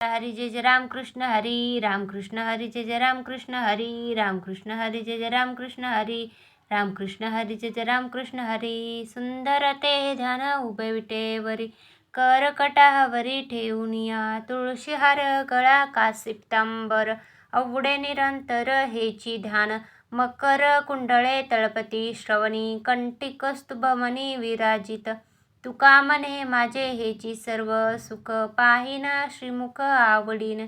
हरी जय जय रामकृष्ण हरी रामकृष्ण हरी जय जय रामकृष्ण हरी रामकृष्ण हरी जय जय रामकृष्ण हरी रामकृष्ण हरी जय जय रामकृष्ण हरी सुंदर ते ध्यान उभे विटेवरी करकटावरी ठेवूनिया तुळशी हार गळा का सिप्तांबर अवडे निरंतर हेची ध्यान मकर कुंडळे तळपती श्रवणी कंटिकस्तुभमनी विराजित तुका म्हणे माझे हेची सर्व सुख पाहिन श्रीमुख आवडीन.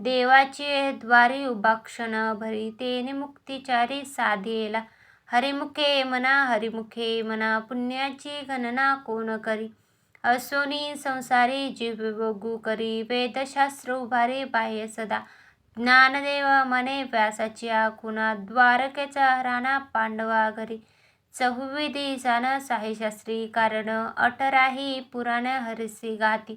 देवाची द्वारी उभाक्षण भरी तेने मुक्तिचारी साधेला. हरिमुखे मना हरिमुखे मना पुण्याची गणना कोण करी? असोनी संसारी जीव बघू करी वेदशास्त्र उभारे बाह्य सदा. ज्ञानदेव मने व्यासाची आखुना द्वारकेचा राणा पांडवा घरी. चहुविधी सान साहीशास्त्री कारण अठराही पुराण हरसी गाती.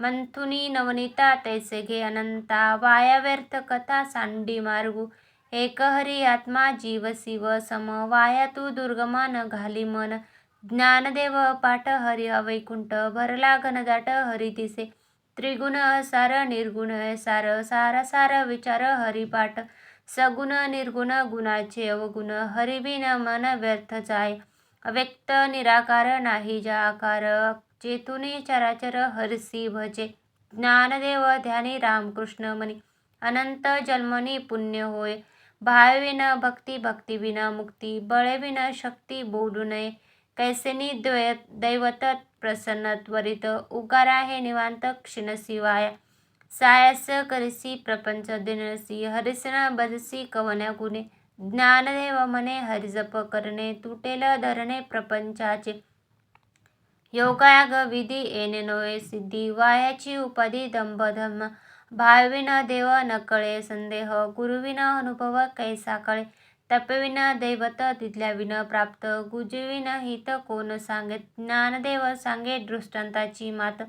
मंथुनी नवनीता तैसे घे अनंता वाया व्यर्थ कथा सांडी मार्गू. एक हरी आत्मा जीव शिव सम वाया तू दुर्गमान न घाली मन. ज्ञानदेव पाठ हरि अवैकुंठ भरला घनदाट हरी दिसे. त्रिगुण सार निर्गुण सार सार सार विचार हरिपाठ सगुण निर्गुण गुणाचे अवगुण हरिविन मन व्यर्थ जाय. अव्यक्त निराकार नाही जा आकार. चेतुनी चराचर हरसी भजे. ज्ञानदेव ध्यानी रामकृष्ण मनी. अनंत जन्मनी पुण्य होय. भाविन भक्ती भक्तिविन मुक्ती. बळविन शक्ती बोलू नये. कैसेनी दैवत प्रसन्न त्वरित. उगारा हे निवांत क्षीणशिवाय सायस करसी प्रपंच दिनसी हरिसन बदसी कवन्या गुणे ज्ञानदेव म्हणे हरिजप करणे तुटेल धरणे प्रपंचाचे। योगायाग विधी येणे नोये सिद्धी वायाची उपाधी दंभ धम्म। भाविन देव नकळे संदेह गुरुविन अनुभव कैसा कळे। तपविन दैवत तिथल्याविन प्राप्त गुजविन हित कोण सांगे ज्ञानदेव सांगे दृष्टांताची मात।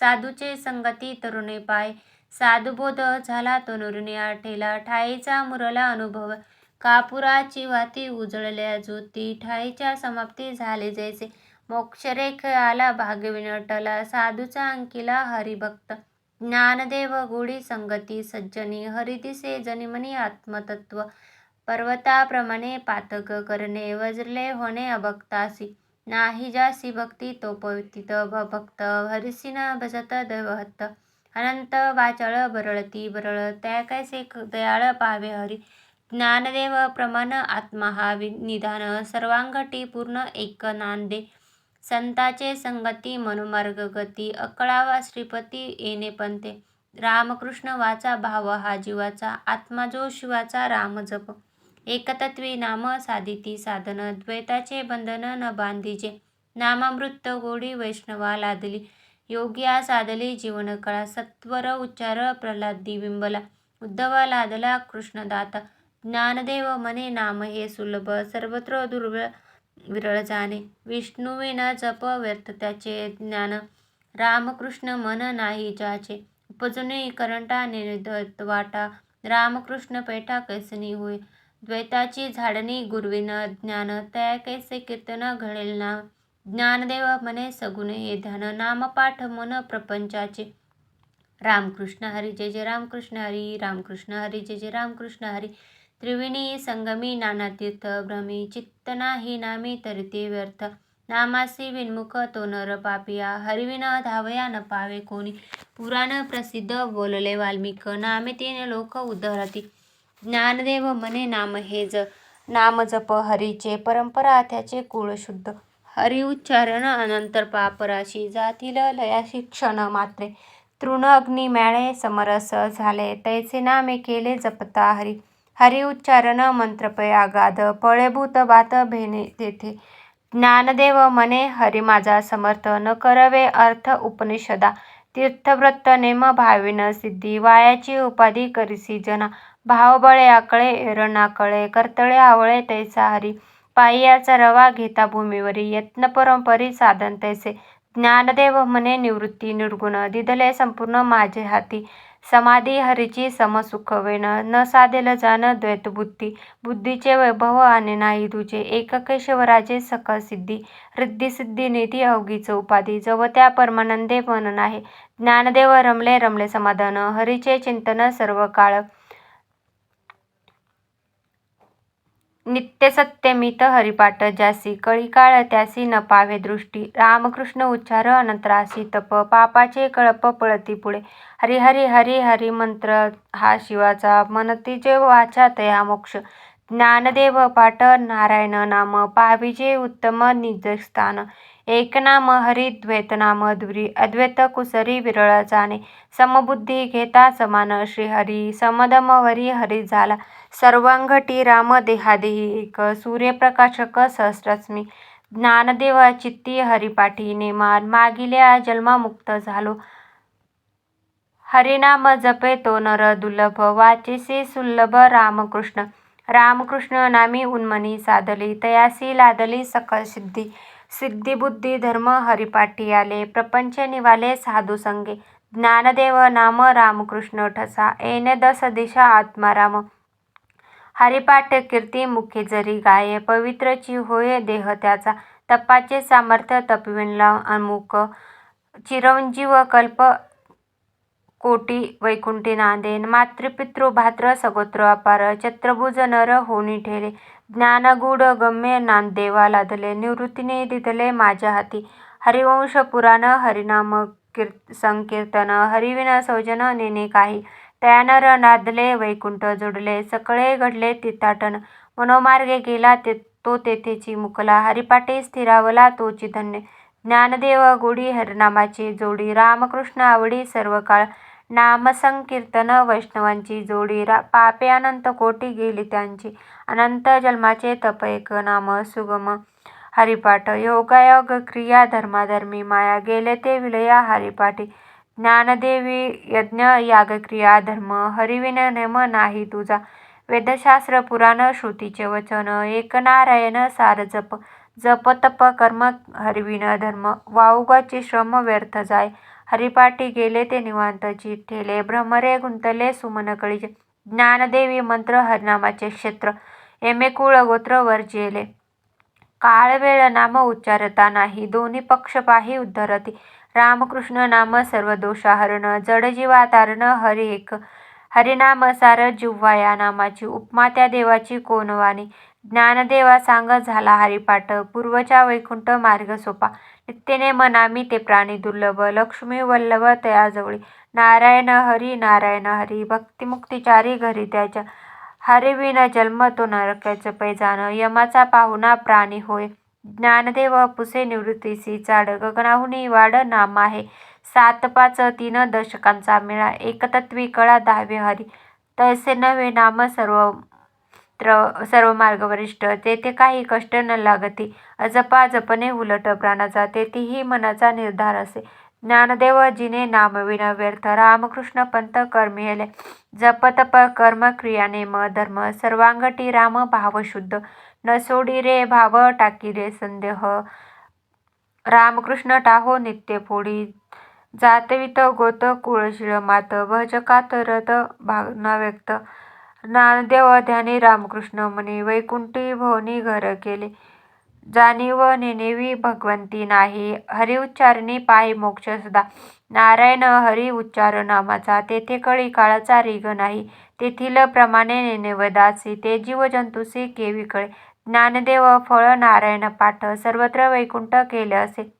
साधूचे संगती तरुणे पाय. साधुबोध झाला तनुरुणी आठेला. ठाईचा मुरला अनुभव. कापुराची वाती उजळल्या ज्योती. ठाईच्या समाप्ती झाले जैसे. मोक्षरेख आला भागविनटला साधूचा अंकिला हरिभक्त. ज्ञानदेव गुढी संगती सज्जनी. हरिदिसे जनिमनी आत्मतत्व. पर्वताप्रमाणे पातक करणे. वज्रले होणे अभक्तासी. नाही जासी भक्ती तो पवित भक्त। हरिसिन भजत दैवहत्त अनंत वाचळ बरळती बरळ। त्या कैसे दयाळ पावे हरी। ज्ञानदेव प्रमाण आत्मा हा निधान। सर्वांगटी पूर्ण एक नांदे संताचे संगती मनोमार्ग गती। अकळावा श्रीपती येणे पंते। रामकृष्ण वाचा भाव हा जीवाचा। आत्मा जो शिवाचा राम जप। एकतत्वी नाम साधिती साधन द्वैताचे बंधन न बांधीजे. नामामृत गोडी वैष्णवा लादली. योग्या साधली जीवनकळा सत्वर उच्चार प्रल्हादी बिंबला. उद्धव लादला कृष्णदाता. ज्ञानदेव मने नाम हे सुलभ सर्वत्र दुर्बळ विरळ जाणे. विष्णुविन जप व्यर्थ त्याचे ज्ञान. रामकृष्ण मन नाही जाचे. उपजुने करंटा निर्धत वाटा. रामकृष्ण पेठा कैसनी होय. द्वैताची झाडणी गुरुविन ज्ञान तया कैसे कीर्तन घडेल ना? ज्ञानदेव मने सगुण हे ध्यान नामपाठ मन प्रपंचाचे. रामकृष्ण हरी जय जय रामकृष्ण हरी रामकृष्ण हरी जय जय रामकृष्ण हरी. त्रिविणी संगमी नाना तीर्थ भ्रमी चित्त नाही नामी तरिते व्यर्थ. नामासी विन्मुख तो नर पापिया हरिविन धावया न पावे कोणी. पुराण प्रसिद्ध बोलले वाल्मिक नामे तीन लोक उद्धरती. ज्ञानदेव मने नाम हे ज नाम जप हरीचे परंपरा त्याचे कुळ शुद्ध. हरी उच्चारण अनंतर पापराशी जातील लयाशी क्षण मात्रे. तृण अग्नी मॅळे समरस झाले तैसे नामे केले जपता हरी. हरि उच्चारण मंत्रपय आगाध पळेभूत बात भेने तेथे ज्ञानदेव मने हरि माझा समर्थ न करवे अर्थ उपनिषदा. तीर्थव्रत नेम भाविन सिद्धी वायाची उपाधी करिसी जना. भावबळे आकळे एर कर्तळे आवळे तैसा हरी. पायीयाचा रवा घेता भूमीवरी. यत्न परंपरी साधन तैसे. ज्ञानदेव मने निवृत्ती निर्गुण. दिदले संपूर्ण माझे हाती. समाधी हरीची समसुख वेण. न साधेल जाण द्वैतबुद्धी. बुद्धीचे वैभव आणि नाही तुझे एककेशवराजे सकसिद्धी. रिद्धिसिद्धी सिद्धी निधी अवघीच उपाधी. जवत्या परमानंदे मनन आहे ज्ञानदेव रमले रमले समाधान. हरीचे चिंतन सर्व काळ नित्य सत्यमित हरिपाठ ज्यासी कळी काळ त्यासी न पावे दृष्टी. रामकृष्ण उच्चार अनंतरासी तप पापाचे कळप पळती पुढे. हरी हरी हरी हरी मंत्र हा शिवाचा मनतीचे वाचा तया मोक्ष. ज्ञानदेव पाठ नारायण नाम पाविजे उत्तम निजस्थान एक नाम हरी द्वैत नाम दुरी अद्वैत कुसरी विरळ जाणे. समबुद्धी घेता समान श्रीहरी समदम वरी हरी झाला. सर्वांगटी राम देहादेही एक सूर्यप्रकाशक सहस्रस्मी. ज्ञानदेव चित्ती हरिपाठी नेमान मागिल्या जन्मामुक्त झालो. हरिनाम जपे तो नर दुर्लभ वाचेसे सुलभ रामकृष्ण. रामकृष्ण नामी उन्मनी साधली तयासी लादली सकळ सिद्धी. सिद्धी बुद्धी धर्म हरिपाठी आले प्रपंच निवाले साधू संगे. ज्ञानदेव नाम रामकृष्ण ठसा ऐन दस दिशा आत्माराम हरिपाठ कीर्ती मुखे जरी गाये पवित्रची होय देह त्याचा. तपाचे सामर्थ्य तपविणला अमुक. चिरंजीव कल्प कोटी वैकुंठी नांदेन मातृपितृ भात्र सगोत्र अपार चत्रभुज नर होनी ठेले ज्ञानगूढ गम्य नामदेवा लाधले निवृत्तीने दिदले माझ्या हाती. हरिवंश पुराण हरिनाम संकीर्तन हरिविन सौजन नेने काही. तयानर नादले वैकुंठ जोडले सकळे घडले तिथाटन मनोमार्गे गेला ते तो तेथेची मुकला हरिपाटे स्थिरावला तोची धन्य. ज्ञानदेव गुढी हरिनामाची जोडी रामकृष्ण आवडी सर्व काळ नामसंकीर्तन वैष्णवांची जोडी रा पापे अनंत कोटी गेली त्यांची अनंत जन्माचे तप एक नाम सुगम हरिपाठ योगायोग क्रिया धर्माधर्मी माया गेले ते विलया हरिपाठी ज्ञानदेवी यज्ञ यागक्रिया धर्म हरिविन नेम नाही तुझा वेदशास्त्र पुराण श्रुतीचे वचन एक नारायण सार जप जप तप कर्म हरविण धर्म वाऊगाची श्रम व्यर्थ जाय. हरिपाठी गेले ते निवांत ठेले. भ्रमरे गुंतले सुमन कळीचे ज्ञानदेवी मंत्र हरिनामाचे क्षेत्र. एमे कुळ गोत्र वर्जिले काळ वेळ नाम उच्चारता नाही. दोन्ही पक्ष पाही उद्धरती. रामकृष्ण नाम सर्व दोषाहरण. जड जीवा तारण हरि एक. हरिनाम सार जिव्हा या नामाची. उपमा त्या देवाची कोणवाणी ज्ञानदेवा सांग झाला हरिपाठ पूर्वचा वैकुंठ मार्ग सोपा. नित्यने मनामी ते प्राणी दुर्लभ लक्ष्मी वल्लभ तयाजवळी. नारायण हरी नारायण हरी भक्तिमुक्तिचारी घरी त्याच्या. हरिविन जन्म तो नरकाचं पैजान यमाचा पाहुणा प्राणी होय. ज्ञानदेव पुसे निवृत्तीसी चाड गगनाहुनी वाड नाम आहे. सात पाच तीन दशकांचा मेळा एकतत्वी कळा दहावे हरी. तैसे नवे नाम सर्व सर्व मार्गवरिष्ठ तेथे काही कष्ट न लागती अजपा जपणे उलट प्राणाचा तेथेही मनाचा निर्धार असे. ज्ञानदेव जिने नामविन व्यर्थ रामकृष्ण पंत कर्मिले जप तप कर्म क्रिया नेम धर्म सर्वांगटी राम भाव शुद्ध. न सोडी रे भाव टाकी रे संदेह. रामकृष्ण टाहो नित्य फोडी. जातवित गोत कुळशीळ मात भजकात रथ भाग व्यक्त. ज्ञानदेव ध्यानी रामकृष्ण मनी वैकुंठी भवनी घर केले. जाणीव नेनेवी भगवंती नाही. हरी उच्चारणी पायी मोक्ष सदा. नारायण हरी उच्चार नामाचा. तेथे कळी काळाचा रिग नाही. तेथील प्रमाणे नेनेवदासी ते जीवजंतुसी केवी कळे ज्ञानदेव फळ नारायण पाठ. सर्वत्र वैकुंठ केले असे.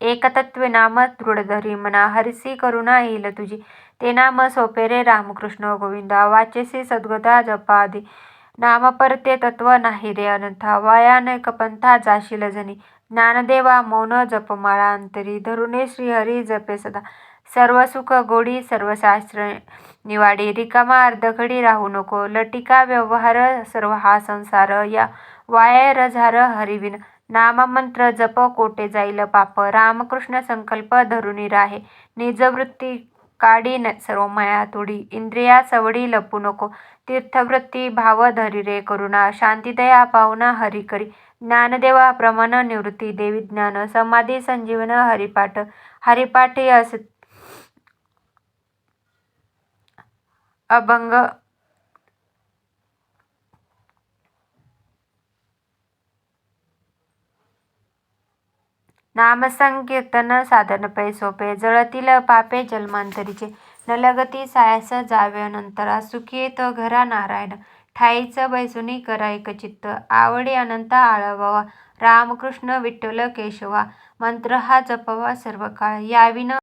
एकतत्वे नाम दृढधरी मना. हरिसी करुणा येईल तुझी. ते नाम सोपे रे रामकृष्ण गोविंदा वाचेसी सद्गदा जपादी. नाम परते तत्व नाही रे अनंथा वायानक पंथा जाशील जनी. ज्ञानदेवा मौन जपमाळा अंतरी धरुणे श्रीहरी जपे सदा. सर्व सुख गोडी सर्वशास्त्र निवाडी. रिकामा अर्धघडी राहू नको लटिका व्यवहार सर्व हा संसार या. वायर रझार हरिविन नाममंत्र जप कोटे जाईल पाप. रामकृष्ण संकल्प धरुनी राहे. निजवृत्ती काडी सर्व माया तोडी. इंद्रिया सवडी लपू नको. तीर्थवृत्ती भाव धरी रे करुणा शांतिदया पावना हरी करी. ज्ञानदेवा प्रमाण निवृत्ती देवी ज्ञान समाधी संजीवन हरिपाठ. हरिपाठी अस अभंग नामसंकीर्तन साधनपै सोपे जळतील पापे जन्मांतरीचे. नलगती सायास जावे अनंतरा सुखी तो घरा नारायण. ठाईच बैसुनी करायक चित्त आवडी अनंत आळवावा. रामकृष्ण विठ्ठल केशवा मंत्र हा जपवा सर्व काळ याविन